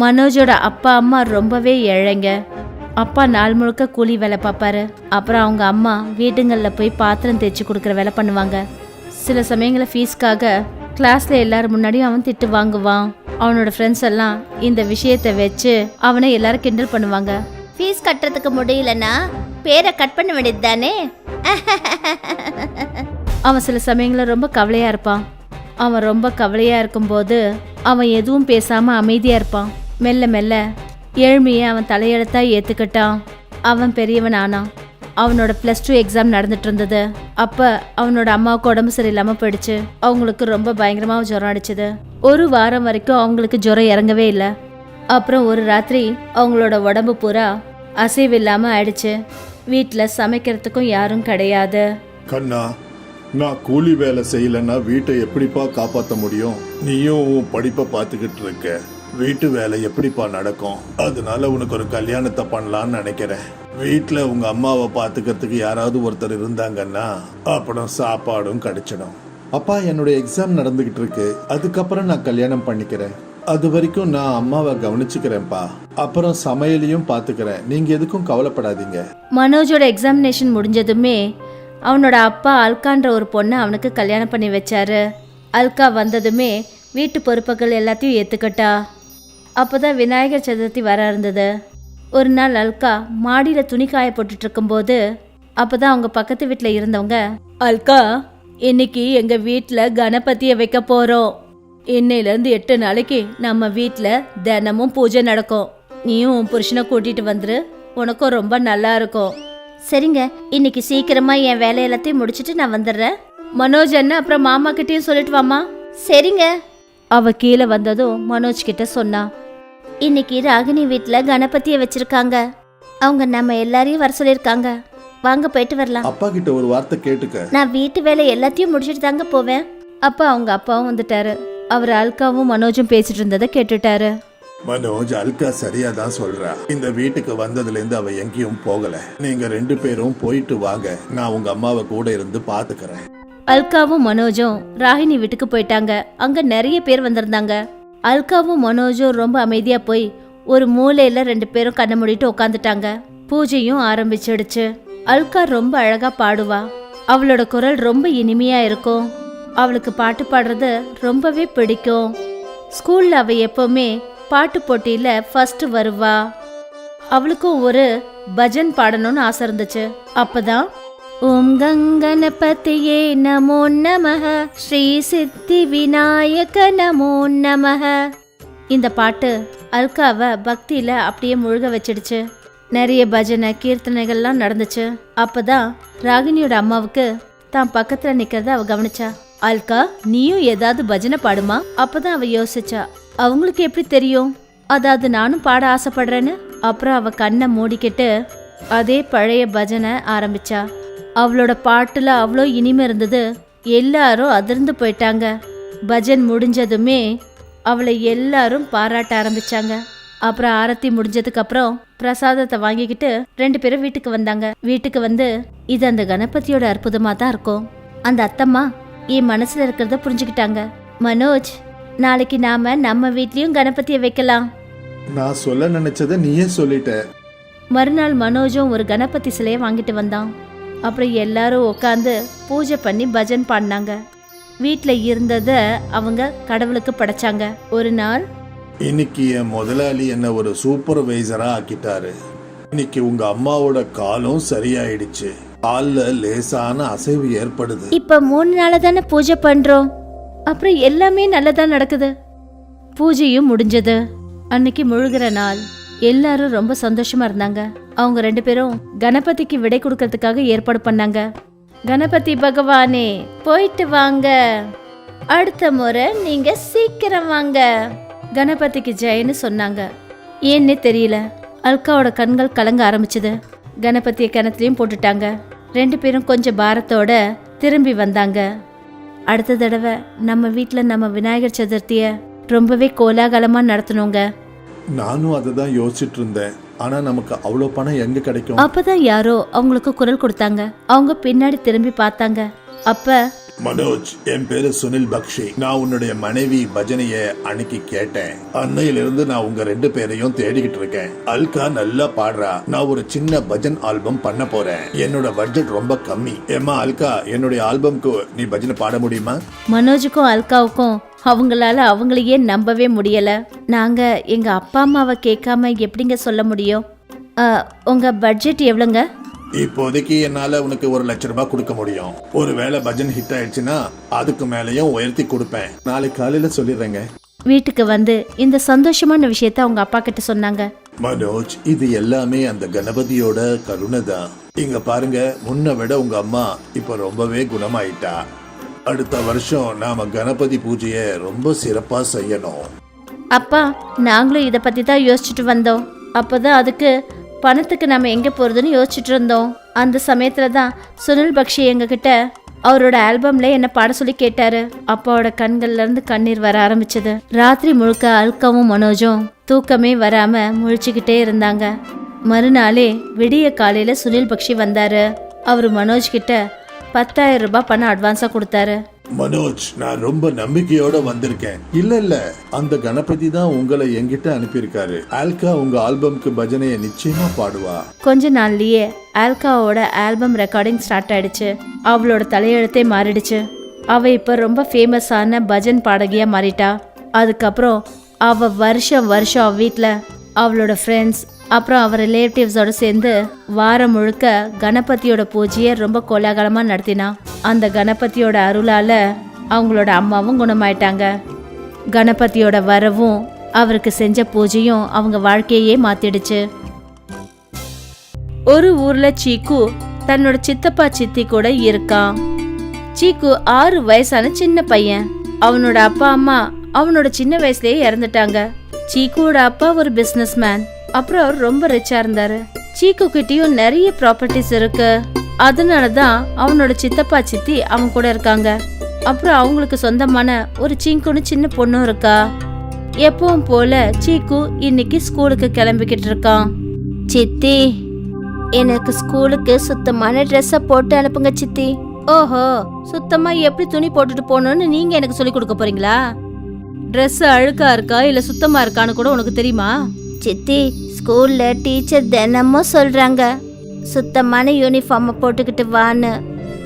மனோஜோட அப்பா அம்மா ரொம்பவே ஏழைங்க. அப்பா நாள் முழுக்க கூலி வேலை பார்ப்பாரு. அப்புறம் அவங்க அம்மா வீட்டுங்களில் போய் பாத்திரம் தேய்ச்சி கொடுக்குற வேலை பண்ணுவாங்க. சில சமயங்களில் ஃபீஸ்க்காக கிளாஸ்ல எல்லாரும் முன்னாடியும் அவன் திட்டு வாங்குவான். அவனோட ஃப்ரெண்ட்ஸ் எல்லாம் இந்த விஷயத்தை வச்சு அவனை எல்லாரும் கிண்டல் பண்ணுவாங்க. ஃபீஸ் கட்டுறதுக்கு முடியலன்னா பேரை கட் பண்ண வேண்டியது தானே அவன் சில சமயங்களில் ரொம்ப கவலையாக இருப்பான். அவன் ரொம்ப கவலையாக இருக்கும்போது அவன் எதுவும் பேசாமல் அமைதியாக இருப்பான். மெல்ல மெல்ல ஏழ்மையை அவன் தலையெழுத்தா ஏற்றுக்கிட்டான் அவன் பெரியவன் ஆனான். அவனோட ப்ளஸ் டூ எக்ஸாம் நடந்துட்டு இருந்தது. அப்போ அவனோட அம்மாவுக்கு உடம்பு சரியில்லாமல் போயிடுச்சு. அவங்களுக்கு ரொம்ப பயங்கரமாக ஜுரம் அடிச்சது. ஒரு வாரம் வரைக்கும் அவங்களுக்கு ஜுரம் இறங்கவே இல்லை. அப்புறம் ஒரு ராத்திரி அவங்களோட உடம்பு பூரா அசைவு இல்லாமல் ஆயிடுச்சு. வீட்டில் சமைக்கிறதுக்கும் யாரும் கிடையாது. கண்ணா நான் கூலி வேலை செய்யலைன்னா வீட்டை எப்படிப்பா காப்பாற்ற முடியும்? நீயும் உன் படிப்பை பார்த்துக்கிட்டு இருக்க. வீட்டு வேலை எப்படிப்பா நடக்கும்? அதனால உனக்கு ஒரு கல்யாணத்தை பண்ணலான்னு நினைக்கிறேன். வீட்டில் உங்க அம்மாவை பார்த்துக்கிறதுக்கு யாராவது ஒருத்தர் இருந்தாங்கன்னா அப்புறம் சாப்பாடும் கிடைச்சிடும். அப்பா என்னோட எக்ஸாம் நடந்துகிட்டு இருக்கு. அதுக்கப்புறம் நான் கல்யாணம் பண்ணிக்கிறேன். அது வரைக்கும் நான் அம்மாவை கவனிச்சுக்கிறேன்ப்பா. அப்புறம் சமையலையும் பார்த்துக்கிறேன் நீங்க எதுக்கும் கவலைப்படாதீங்க. மனோஜோட எக்ஸாமினேஷன் முடிஞ்சதுமே அவனோட அப்பா அல்கான்ற ஒரு பொண்ணை அவனுக்கு கல்யாணம் பண்ணி வச்சாரு. அல்கா வந்ததுமே வீட்டு பொறுப்புகள் எல்லாத்தையும் ஏற்றுக்கிட்டா அப்போ தான் விநாயகர் சதுர்த்தி வர இருந்தது. ஒரு நாள் அல்கா மாடியில் துணி காய போட்டுட்டு இருக்கும்போது அப்போதான் அவங்க பக்கத்து வீட்டில் இருந்தவங்க அல்கா இன்னைக்கு எங்கள் வீட்டில் கணபதியை வைக்க போகிறோம் இன்னையிலேருந்து எட்டு நாளைக்கு நம்ம வீட்டில் தினமும் பூஜை நடக்கும். நீயும் உன் புருஷனை கூட்டிகிட்டு வந்துரு. உனக்கும் ரொம்ப நல்லா இருக்கும். சரிங்க இன்னைக்கு சீக்கிரமா என் வேலை எல்லாத்தையும் முடிச்சுட்டு நான் வந்துடுறேன். மனோஜ் அண்ணன் அப்புறம் மாமா கிட்டேயும் சொல்லிட்டு வாமா சரிங்க. அவ கீழே வந்ததும் மனோஜ் கிட்ட சொன்னா இன்னைக்கு ராகினி வீட்டில் கணபதியை வச்சிருக்காங்க. அவங்க நம்ம எல்லாரையும் வர சொல்லியிருக்காங்க. வாங்க போயிட்டு வரலாம். அப்பா கிட்ட ஒரு வார்த்தை கேட்டுக்க. நான் வீட்டு வேலை எல்லாத்தையும் முடிச்சிட்டு தாங்க போவேன். அப்ப அவங்க அப்பாவும் வந்துட்டாரு. அவர் அல்காவும் மனோஜும் பேசிட்டு இருந்ததை கேட்டுட்டாரு. மனோஜ் அல்கா சரியா தான் சொல்றா. இந்த வீட்டுக்கு வந்ததுல இருந்து அவ எங்கேயும் போகல. நீங்க ரெண்டு பேரும் போயிட்டு வாங்க. நான் உங்க அம்மாவை கூட இருந்து பாத்துக்கிறேன். அல்காவும் மனோஜும் ராகினி வீட்டுக்கு போயிட்டாங்க. அங்க நிறைய பேர் வந்திருந்தாங்க. அல்காவும் மனோஜும் ரொம்ப அமைதியாக போய் ஒரு மூலையில் ரெண்டு பேரும் கண்ணை மூடிட்டு உட்காந்துட்டாங்க பூஜையும் ஆரம்பிச்சிடுச்சு. அல்கா ரொம்ப அழகாக பாடுவா. அவளோட குரல் ரொம்ப இனிமையாக இருக்கும். அவளுக்கு பாட்டு பாடுறது ரொம்பவே பிடிக்கும். ஸ்கூலில் அவள் எப்போவுமே பாட்டு போட்டியில் ஃபர்ஸ்ட் வருவா. அவளுக்கும் ஒரு பஜன் பாடணும்னு ஆசை இருந்துச்சு. அப்போதான் ஓம் கங்கணபதியே நமோ நமः ஸ்ரீ சித்தி விநாயக நமோ நமः இந்த பாட்டு அல்காவை பக்தியில் அப்படியே முழுக வச்சிடுச்சு. நிறைய பஜனை கீர்த்தனைகள்லாம் நடந்துச்சு. அப்பதான் ராகினியோட அம்மாவுக்கு தான் பக்கத்துல நிக்கிறத அவ கவனிச்சா. அல்கா நீயும் ஏதாவது பஜனை பாடுமா? அப்பதான் அவ யோசிச்சா. அவங்களுக்கு எப்படி தெரியும்? அதாவது நானும் பாட ஆசைப்படுறேன்னு. அப்புறம் அவ கண்ணை மூடிக்கிட்டு அதே பழைய பஜனை ஆரம்பிச்சா. அவளோட பாட்டுல அவ்வளோ இனிமை இருந்தது. எல்லாரும் அதிர்ந்து போயிட்டாங்க. பஜன் முடிஞ்சதுமே அவளை எல்லாரும் பாராட்ட ஆரம்பிச்சாங்க. அப்புறம் ஆரத்தி முடிஞ்சதுக்கு அப்புறம் பிரசாதத்தை வாங்கிக்கிட்டு ரெண்டு பேரும் வீட்டுக்கு வந்தாங்க. வீட்டுக்கு வந்து இது அந்த கணபதியோட அற்புதமா தான் இருக்கும். அந்த அத்தம்மா என் மனசுல இருக்கிறத புரிஞ்சுக்கிட்டாங்க. மனோஜ் நாளைக்கு நாம நம்ம வீட்லயும் கணபதியை வைக்கலாம். நான் சொல்ல நினைச்சதை நீயே சொல்லிட்ட. மறுநாள் மனோஜும் ஒரு கணபதி சிலையை வாங்கிட்டு வந்தான். அப்புறம் எல்லாரும் உட்காந்து பூஜை பண்ணி பஜன் பாடினாங்க வீட்டில் இருந்ததை அவங்க கடவுளுக்கு படைச்சாங்க. ஒரு நாள் இன்னைக்கு என் முதலாளி என்ன ஒரு சூப்பர்வைசரா ஆக்கிட்டாரு. இன்னைக்கு உங்க அம்மாவோட காலும் சரியாயிடுச்சு. கால்ல லேசான அசைவு ஏற்படுது. இப்ப மூணு நாளா தானே பூஜை பண்றோம். அப்புறம் எல்லாமே நல்லதா நடக்குது. பூஜையும் முடிஞ்சது. அன்னைக்கு முழுகிற நாள் எல்லாரும் ரொம்ப சந்தோஷமா இருந்தாங்க. அவங்க ரெண்டு பேரும் கணபதிக்கு விடை கொடுக்கறதுக்காக ஏற்பாடு பண்ணாங்க. கணபதி பகவானே போயிட்டு வாங்க. அடுத்த முறை நீங்க சீக்கிரம் வாங்க. கணபதிக்கு ஜெயன்னு சொன்னாங்க. ஏன்னே தெரியல. அல்காவோட கண்கள் கலங்க ஆரம்பிச்சது. கணபதியை கிணத்துலயும் போட்டுட்டாங்க. ரெண்டு பேரும் கொஞ்சம் பாரத்தோட திரும்பி வந்தாங்க. அடுத்த தடவை நம்ம வீட்டில் நம்ம விநாயகர் சதுர்த்தியை ரொம்பவே கோலாகலமா நடத்தணுங்க. நானும் அதை தான் யோசிச்சுட்டு இருந்தேன். ஆனா நமக்கு அவ்வளோ பணம் எங்க கிடைக்கும்? அப்பதான் யாரோ அவங்களுக்கு குரல் கொடுத்தாங்க. அவங்க பின்னாடி திரும்பி பார்த்தாங்க. அப்ப மனோஜ் என் பேரு சுனில் பக்ஷி. நான் உன்னுடைய மனைவி பஜனைய அன்னைக்கு கேட்டேன். அன்னையிலிருந்து நான் உங்க ரெண்டு பேரையும் தேடிக்கிட்டு இருக்கேன். அல்கா நல்லா பாடுறா. நான் ஒரு சின்ன பஜன் ஆல்பம் பண்ண போறேன். என்னோட பட்ஜெட் ரொம்ப கம்மி. ஏமா அல்கா என்னுடைய ஆல்பம்க்கு நீ பஜனை பாட முடியுமா? மனோஜுக்கும் அல்காவுக்கும் அவங்களால அவங்களையே நம்பவே முடியல. நாங்க எங்க அப்பா அம்மாவை கேட்காம எப்படிங்க சொல்ல முடியும்? உங்க பட்ஜெட் எவ்வளோங்க? இப்போதைக்கு என்னால உனக்கு ஒரு லட்ச ரூபாய் கொடுக்க முடியும். ஒருவேளை பஜன் ஹிட் ஆயிடுச்சுன்னா அதுக்கு மேலயும் உயர்த்தி கொடுப்பேன். நாளைக்கு காலையில சொல்லிடுறேங்க. வீட்டுக்கு வந்து இந்த சந்தோஷமான விஷயத்த அவங்க அப்பா கிட்ட சொன்னாங்க. மனோஜ் இது எல்லாமே அந்த கணபதியோட கருணை தான். இங்க பாருங்க முன்ன விட உங்க அம்மா இப்ப ரொம்பவே குணமாயிட்டா. அடுத்த வருஷம் நாம கணபதி பூஜையை ரொம்ப சிறப்பா செய்யணும். அப்பா நாங்களும் இதை பத்தி தான் யோசிச்சுட்டு வந்தோம். அப்பதான் அதுக்கு பணத்துக்கு நம்ம எங்க போறதுன்னு யோசிச்சுட்டு இருந்தோம். அந்த சமயத்துல தான் சுனில் பக்ஷி எங்ககிட்ட அவரோட ஆல்பம்ல என்ன பாட சொல்லி கேட்டாரு. அப்பாவோட கண்கள்ல இருந்து கண்ணீர் வர ஆரம்பிச்சது. ராத்திரி முழுக்க அல்காவும் மனோஜும் தூக்கமே வராம முழிச்சுக்கிட்டே இருந்தாங்க. மறுநாளே விடிய காலையில சுனில் பக்ஷி வந்தாரு. அவர் மனோஜ் கிட்ட பத்தாயிரம் ரூபாய் பணம் அட்வான்ஸா கொடுத்தாரு. மனோஜ் நான் ரொம்ப நம்பிக்கையோட வந்திருக்கேன். இல்ல இல்ல. அந்த கணபதி தான் உங்களை என்கிட்ட அனுப்பியிருக்காரு. ஆல்கா உங்க ஆல்பம்க்கு பஜனைய நிச்சயமா பாடுவா. கொஞ்ச நாள்லயே ஆல்காவோட ஆல்பம் ரெக்கார்டிங் ஸ்டார்ட் ஆயிடுச்சு. அவளோட தலையெழுத்தே மாறிடுச்சு. அவ இப்ப ரொம்ப ஃபேமஸான பஜன் பாடகியா மாறிட்டா. அதுக்கப்புறம் அவ வருஷம் வருஷம் வீட்டில் அவளோட ஃப்ரெண்ட்ஸ் அப்புறம் அவர் ரிலேட்டிவ்ஸோட சேர்ந்து வாரம் முழுக்க கணபதியோட பூஜையை ரொம்ப கோலாகலமாக நடத்தினான் அந்த கணபதியோட அருளால் அவங்களோட அம்மாவும் குணமாயிட்டாங்க. கணபதியோட வரவும் அவருக்கு செஞ்ச பூஜையும் அவங்க வாழ்க்கையே மாத்திடுச்சு. ஒரு ஊர்ல சீக்கு தன்னோட சித்தப்பா சித்தி கூட இருக்கான். சீக்கு ஆறு வயசான சின்ன பையன். அவனோட அப்பா அம்மா அவனோட சின்ன வயசுலயே இறந்துட்டாங்க. சீக்குவோட அப்பா ஒரு பிசினஸ் மேன் அப்புறம் அவர் ரொம்ப ரிச்சா இருந்தாரு. சீக்கு கிட்டயும் நிறைய ப்ராப்பர்ட்டிஸ் இருக்கு. அதனாலதான் அவனோட சித்தப்பா சித்தி அவன் கூட இருக்காங்க. அப்புறம் அவங்களுக்கு சொந்தமான ஒரு சீங்குன்னு சின்ன பொண்ணும் இருக்கா. எப்பவும் போல சீக்கு இன்னைக்கு ஸ்கூலுக்கு கிளம்பிக்கிட்டு இருக்கான். சித்தி எனக்கு ஸ்கூலுக்கு சுத்தமான ட்ரெஸ்ஸை போட்டு அனுப்புங்க சித்தி. ஓஹோ சுத்தமா எப்படி துணி போட்டுட்டு போகணும்னு நீங்க எனக்கு சொல்லி கொடுக்க போறீங்களா? ட்ரெஸ் அழுக்கா இருக்கா இல்ல சுத்தமா இருக்கான்னு கூட உனக்கு தெரியுமா? சித்தி ஸ்கூல்ல டீச்சர் தினமும் சொல்றாங்க சுத்தமான யூனிஃபார்மை போட்டுக்கிட்டு வான்னு.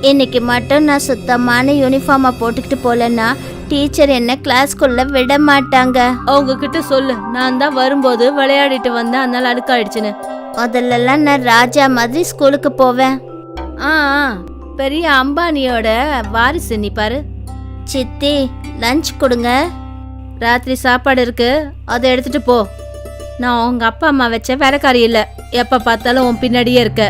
இன்னைக்கு மட்டும் நான் சுத்தமான யூனிஃபார்மை போட்டுக்கிட்டு போலன்னா டீச்சர் என்ன கிளாஸ்க்குள்ள விட மாட்டாங்க. அவங்க கிட்ட சொல்லு நான் தான் வரும்போது விளையாடிட்டு வந்தேன் அதனால அழுக்காயிடுச்சுன்னு. முதல்லலாம் நான் ராஜா மாதிரி ஸ்கூலுக்கு போவேன். ஆ ஆ, பெரிய அம்பானியோட வாரிசு நீ பாரு. சித்தி லஞ்ச் கொடுங்க. ராத்திரி சாப்பாடு இருக்கு அதை எடுத்துட்டு போ. நான் உங்க அப்பா அம்மா வச்ச வேலைக்காரி இல்ல. எப்ப பார்த்தாலும் உன் பின்னாடியே இருக்க.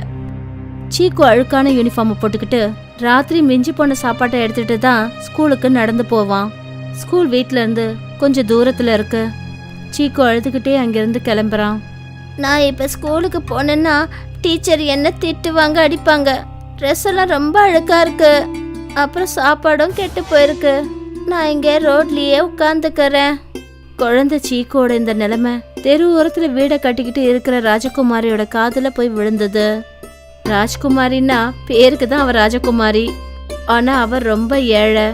சீக்கு அழுக்கான யூனிஃபார்மை போட்டுக்கிட்டு ராத்திரி மிஞ்சி போன சாப்பாட்டை எடுத்துட்டு தான் ஸ்கூலுக்கு நடந்து போவான். ஸ்கூல் வீட்ல இருந்து கொஞ்சம் தூரத்துல இருக்கு. சீக்கு அழுதுகிட்டே அங்கிருந்து கிளம்புறான். நான் இப்போ ஸ்கூலுக்கு போனேன்னா டீச்சர் என்ன திட்டுவாங்க அடிப்பாங்க. ட்ரெஸ் எல்லாம் ரொம்ப அழுக்கா இருக்கு. அப்புறம் சாப்பாடும் கெட்டு போயிருக்கு. நான் இங்கே ரோட்லயே உட்காந்துக்கிறேன் குழந்தை சீக்கோட இந்த நிலைமை தெரு ஓரத்துல வீடை கட்டிக்கிட்டு இருக்கிற ராஜகுமாரியோட காதுல போய் விழுந்தது. ராஜ்குமாரின்னா பேருக்கு தான் அவ ராஜகுமாரி. ஆனா அவ ரொம்ப ஏழை.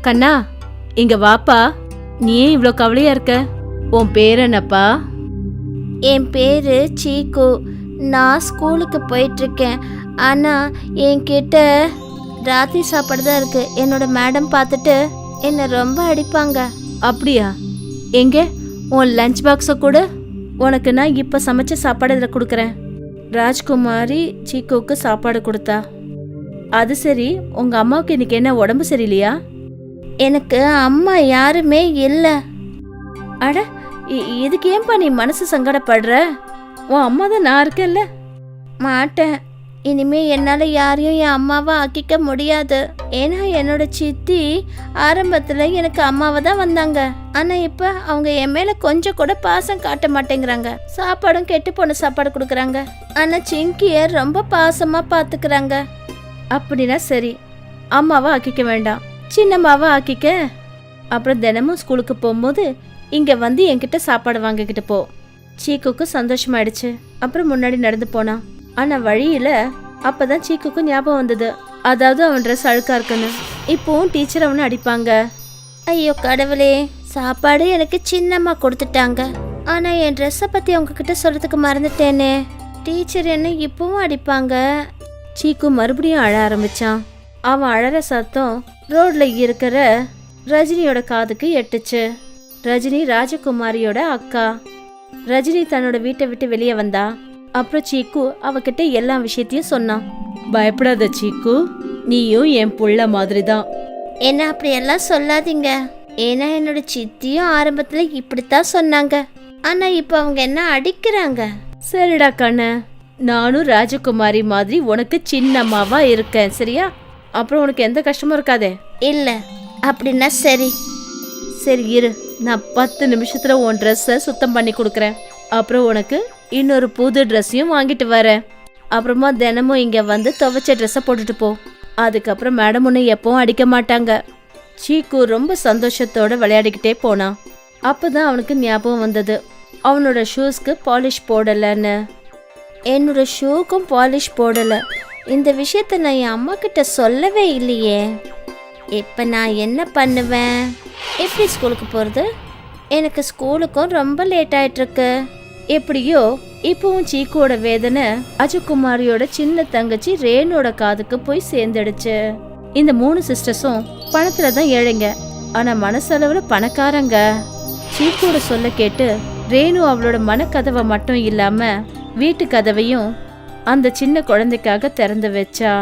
கண்ணா இங்க வாப்பா. நீ ஏன் இவ்ளோ கவலையா இருக்க? உன் பேர் என்னப்பா? என் பேரு சீக்கு. நான் ஸ்கூலுக்கு போயிட்டு இருக்கேன் ஆனா என்கிட்ட ராத்திரி சாப்பாடு தான் இருக்கு. என்னோட மேடம் பார்த்துட்டு என்னை ரொம்ப அடிப்பாங்க. அப்படியா? எங்க? உன் லஞ்ச் பாக்ஸை கூட. உனக்கு நான் இப்ப சமைச்ச சாப்பாடு இதில் கொடுக்குறேன். ராஜ்குமாரி சீக்குவுக்கு சாப்பாடு கொடுத்தா. அது சரி உங்க அம்மாவுக்கு இன்னைக்கு என்ன உடம்பு சரியில்லையா? எனக்கு அம்மா யாருமே இல்லை. அட இதுக்கு ஏன்பா நீ மனசு சங்கடப்படுற? உன் அம்மா தான் நான் இருக்கேன்ல. மாட்டேன். இனிமே என்னால் யாரையும் என் அம்மாவை ஆக்கிக்க முடியாது. ஏன்னா என்னோட சித்தி ஆரம்பத்தில் எனக்கு அம்மாவை தான் வந்தாங்க. ஆனால் இப்போ அவங்க என் மேலே கொஞ்சம் கூட பாசம் காட்ட மாட்டேங்கிறாங்க. சாப்பாடும் கெட்டு போன சாப்பாடு கொடுக்குறாங்க. ஆனால் சிங்கியை ரொம்ப பாசமாக பார்த்துக்கிறாங்க அப்படின்னா சரி அம்மாவை ஆக்கிக்க வேண்டாம். சின்னம்மாவை ஆக்கிக்க. அப்புறம் தினமும் ஸ்கூலுக்கு போகும்போது இங்கே வந்து என்கிட்ட சாப்பாடு வாங்கிக்கிட்டு போ. சீக்குக்கு சந்தோஷமாயிடுச்சு. அப்புறம் முன்னாடி நடந்து போனான் ஆனால் வழியில் அப்போ தான் சீக்குக்கு ஞாபகம் வந்தது. அதாவது அவன் ட்ரெஸ் அழுக்கா இருக்குன்னு. இப்போவும் டீச்சர் அவனை அடிப்பாங்க. ஐயோ கடவுளே சாப்பாடு எனக்கு சின்னம்மா கொடுத்துட்டாங்க. ஆனா என் ட்ரெஸ்ஸை பத்தி அவங்க கிட்ட சொல்றதுக்கு மறந்துட்டேனே. டீச்சர் என்ன இப்பவும் அடிப்பாங்க. சீக்கு மறுபடியும் அழ ஆரம்பிச்சான். அவன் அழற சத்தம் ரோட்ல இருக்கிற ரஜினியோட காதுக்கு எட்டுச்சு. ரஜினி ராஜகுமாரியோட அக்கா. ரஜினி தன்னோட வீட்டை விட்டு வெளியே வந்தா. அப்புறம் சீக்கு அவகிட்ட எல்லா விஷயத்தையும் சொன்னான். பயப்படாத சீக்கு நீயும் என் புள்ள மாதிரி தான் என்ன அப்படியெல்லாம் சொல்லாதீங்க. ஏன்னா என்னோட சித்தியும் ஆரம்பத்துல இப்படித்தான் சொன்னாங்க. ஆனா இப்போ அவங்க என்ன அடிக்கிறாங்க? சரிடா கண்ணு. நானும் ராஜகுமாரி மாதிரி உனக்கு சின்னம்மாவா இருக்கேன் சரியா? அப்புறம் உனக்கு எந்த கஷ்டமும் இருக்காதே. இல்ல. அப்படின்னா சரி. சரி இரு. நான் பத்து நிமிஷத்துல உன் ட்ரெஸ்ஸை சுத்தம் பண்ணி கொடுக்குறேன். அப்புறம் உனக்கு இன்னொரு புது ட்ரெஸ்ஸையும் வாங்கிட்டு வரேன். அப்புறமா தினமும் இங்கே வந்து துவைச்ச ட்ரெஸ்ஸை போட்டுட்டு போ. அதுக்கப்புறம் மேடம் ஒன்று எப்பவும் அடிக்க மாட்டாங்க. சீக்கு ரொம்ப சந்தோஷத்தோட விளையாடிக்கிட்டே போனான் அப்போ தான் அவனுக்கு ஞாபகம் வந்தது. அவனோட ஷூஸ்க்கு பாலிஷ் போடலைன்னு. என்னோட ஷூக்கும் பாலிஷ் போடலை. இந்த விஷயத்த நான் என் அம்மா கிட்ட சொல்லவே இல்லையே. இப்போ நான் என்ன பண்ணுவேன்? எப்படி ஸ்கூலுக்கு போகிறது எனக்கு ஸ்கூலுக்கும் ரொம்ப லேட் ஆகிட்டுருக்கு எப்படியோ இப்பவும் சீக்கோட வேதனை அஜகுமாரியோட சின்ன தங்கச்சி ரேனோட காதுக்கு போய் சேர்ந்துடுச்சு. இந்த மூணு சிஸ்டர்ஸும் பணத்துல தான் ஏழைங்க. ஆனா மனசளவுல பணக்காரங்க. சீக்கோட சொல்ல கேட்டு ரேணு அவளோட மனக்கதவை மட்டும் இல்லாம வீட்டு கதவையும் அந்த சின்ன குழந்தைக்காக திறந்து வச்சா.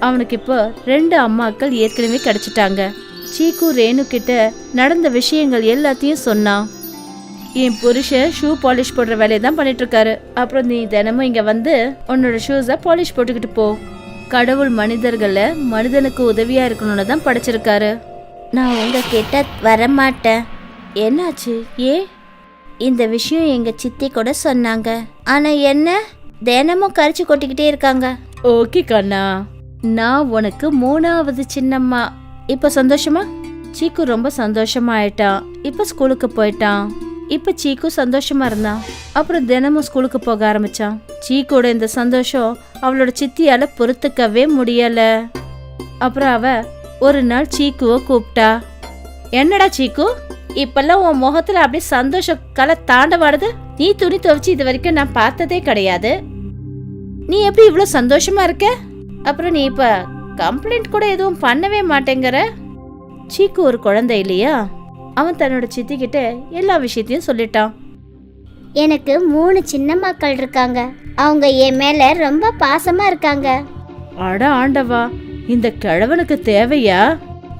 அவனுக்கு இப்போ ரெண்டு அம்மாக்கள் ஏற்கனவே கிடைச்சிட்டாங்க. சீக்கு ரேணு கிட்ட நடந்த விஷயங்கள் எல்லாத்தையும் சொன்னான் என் புருஷன் ஷூ பாலிஷ் போடுற வேலையை தான் பண்ணிட்டு இருக்காரு அப்புறம் நீ தினமும் இங்க வந்து உன்னோட ஷூஸை பாலிஷ் போட்டுக்கிட்டு போ. கடவுள் மனிதர்களை மனிதனுக்கு உதவியா இருக்கணும்னு தான் படைச்சிருக்காரு. நான் உங்ககிட்ட வரமாட்டேன். என்னாச்சு? ஏ? இந்த விஷயம் எங்கள் சித்தி கூட சொன்னாங்க. ஆனால் என்ன? தினமும் கரிச்சு கொட்டிக்கிட்டே இருக்காங்க. ஓகே கண்ணா. நான் உனக்கு மூணாவது சின்னம்மா. இப்ப சந்தோஷமா? சீக்கு ரொம்ப சந்தோஷமா ஆயிட்டான் இப்ப ஸ்கூலுக்கு போயிட்டான். இப்ப சீக்கு சந்தோஷமா இருந்தான் அப்புறம் தினமும் ஸ்கூலுக்கு போக ஆரம்பிச்சான் சீக்கோட இந்த சந்தோஷம் அவளோட சித்தியால பொறுத்துக்கவே முடியல. அப்புறம் அவ ஒரு நாள் சீக்குவை கூப்பிட்டா என்னடா சீக்கு? இப்பெல்லாம் உன் முகத்துல அப்படியே சந்தோஷ கலை தாண்டவாடுது நீ துணி துவைச்சு இது வரைக்கும் நான் பார்த்ததே கிடையாது. நீ எப்படி இவ்வளோ சந்தோஷமா இருக்க? அப்புறம் நீ இப்ப கம்ப்ளைண்ட் கூட எதுவும் பண்ணவே மாட்டேங்கிற? சீக்கு ஒரு குழந்தை இல்லையா? அவன் தன்னோட சித்தி கிட்ட எல்லா விஷயத்தையும் சொல்லிட்டான். எனக்கு மூணு சின்ன மக்கள் இருக்காங்க. அவங்க என் மேல ரொம்ப பாசமா இருக்காங்க. அட ஆண்டவா இந்த கிழவனுக்கு தேவையா?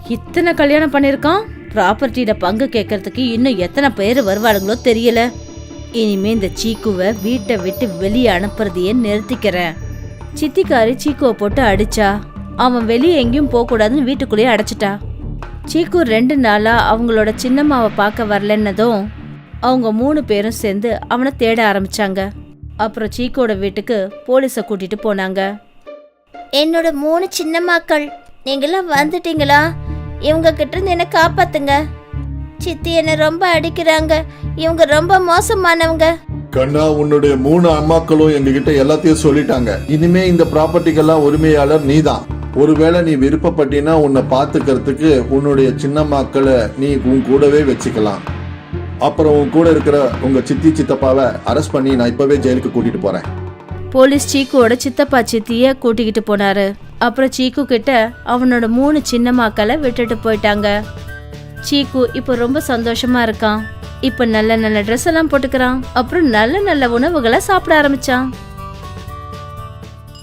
இத்தனை கல்யாணம் பண்ணிருக்கான் ப்ராப்பர்ட்டியில பங்கு கேட்கறதுக்கு இன்னும் எத்தனை பேர் வருவாளுங்களோ தெரியல. இனிமே இந்த சீக்குவை வீட்டை விட்டு வெளியே அனுப்புறதையே நிறுத்திக்கிறேன். சித்திக்காரி சீக்குவை போட்டு அடிச்சா. அவன் வெளியே எங்கேயும் போக கூடாதுன்னு வீட்டுக்குள்ளேயே அடைச்சிட்டா. சீக்கு ரெண்டு நாளா அவங்களோட சின்னம்மாவை பார்க்க வரலன்னதும் அவங்க மூணு பேரும் சேர்ந்து அவனை தேட ஆரம்பிச்சாங்க. அப்புறம் சீக்கோட வீட்டுக்கு போலீஸை கூட்டிட்டு போனாங்க. என்னோட மூணு சின்ன மக்கள் நீங்களாம் வந்துட்டீங்களா? இவங்க கிட்ட இருந்து என்ன காப்பாத்துங்க. சித்தி என்ன ரொம்ப அடிக்கிறாங்க. இவங்க ரொம்ப மோசமானவங்க. கண்ணா உன்னுடைய மூணு அம்மாக்களும் எங்ககிட்ட எல்லாத்தையும் சொல்லிட்டாங்க. இனிமே இந்த ப்ராப்பர்ட்டிக்கெல்லாம் உரிமையாளர் நீதான். ஒருவேளை நீ விருப்பப்பட்டினா உன்னை பார்த்துக்கிறதுக்கு உன்னுடைய சின்னம்மாக்களை நீ உன் கூடவே வச்சுக்கலாம். அப்புறம் உன் கூட இருக்கிற உங்க சித்தி சித்தப்பாவை அரெஸ்ட் பண்ணி நான் இப்பவே ஜெயிலுக்கு கூட்டிட்டு போறேன். போலீஸ் சீக்குவோட சித்தப்பா சித்திய கூட்டிக்கிட்டு போனாரு. அப்புறம் சீக்கு கிட்ட அவனோட மூணு சின்னம்மாக்களை விட்டுட்டு போயிட்டாங்க. சீக்கு இப்போ ரொம்ப சந்தோஷமா இருக்கான். இப்போ நல்ல நல்ல ட்ரெஸ் எல்லாம் போட்டுக்கிறான். அப்புறம் நல்ல நல்ல உணவுகளை சாப்பிட ஆரம்பிச்சான்.